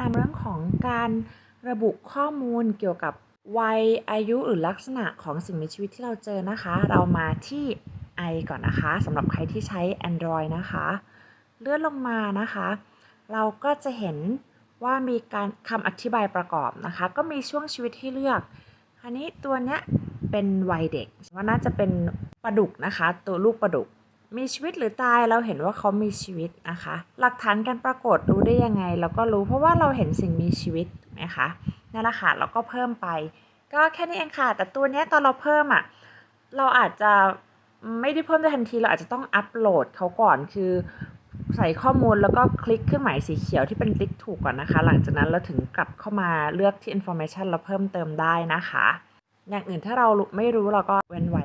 นะนำเรื่องของการระบุข้อมูลเกี่ยวกับวัยอายุหรือลักษณะของสิ่งมีชีวิตที่เราเจอนะคะ เรามาที่ i ก่อนนะคะสำหรับใครที่ใช้ Android นะคะ เลื่อนลงมานะคะ เราก็จะเห็นว่ามีการคำอธิบายประกอบนะคะ ก็มีช่วงชีวิตให้เลือกอันนี้ตัวเนี้ยเป็นวัยเด็กว่าน่าจะเป็นปลาดุกนะคะ ตัวลูกปลาดุก มีชีวิตหรือตายเราเห็นว่าเขามีชีวิตนะคะ หลักฐานการปรากฏรู้ได้ยังไง เราก็รู้เพราะว่าเราเห็นสิ่งมีชีวิตถูกไหมคะนั่นแหละค่ะเราก็เพิ่มไป ก็แค่นี้เองค่ะ แต่ตัวนี้ตอนเราเพิ่มอะเราอาจจะไม่ได้เพิ่มได้ทันทีเราอาจจะต้องอัปโหลดเขาก่อนคือใส่ข้อมูลแล้วก็คลิกเครื่องหมายสีเขียวที่เป็นติ๊กถูกก่อนนะคะ หลังจากนั้นเราถึงกลับเข้ามาเลือกที่ information แล้วเพิ่มเติมได้นะคะ อย่างอื่นถ้าเราไม่รู้เราก็เว้นไว้